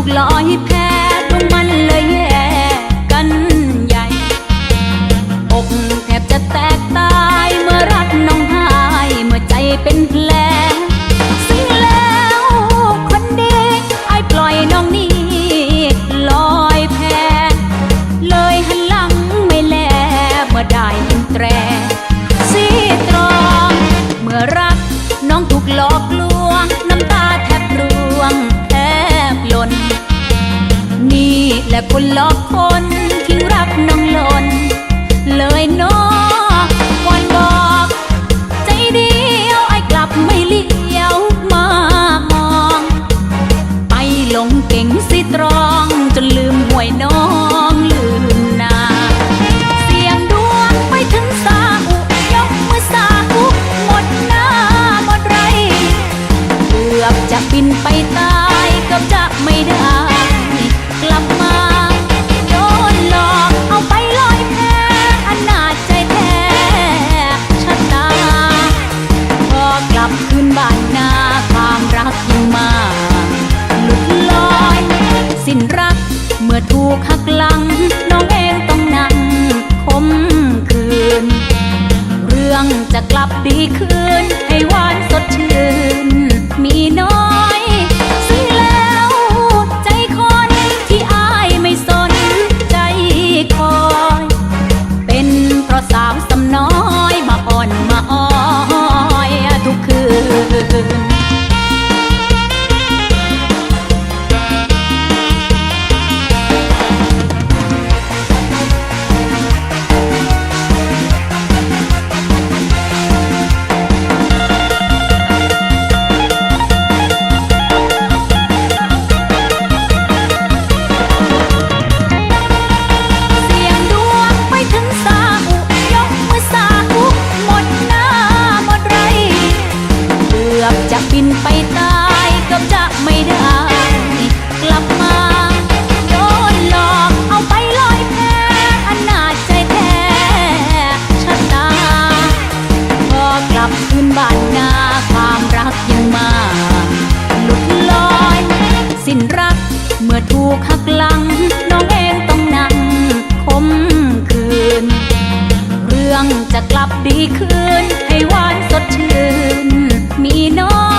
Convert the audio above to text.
ูกลอยแพ้ตรงมันเลยแย่กันใหญ่ อกแทบจะแตกตายเมื่อรักน้องหายเมื่อใจเป็นแผลสิ้นแล้วคนดีไอ้ปล่อยน้องนี่ลอยแพ้เลยหันหลังไม่แลเมื่อได้ยินแตรสีตรองเมื่อรักน้องถูกหลอกลวงน้ำตาแทบร่วง คนหลอกคนทิ้งรักน้องหลอนเลยเนอง กลับคืนบ้านนาความรักยิ่งมาหลุดลอย สิ้นรักเมื่อถูกหักหลัง น้องเองต้องนั่งคมคืน เรื่องจะกลับดีคืน ให้หวานสดชื่น ถูกหักหลังน้องเองต้องนั่งคมคืน เรื่องจะกลับดีคืนให้วานสดชื่นมีน้อง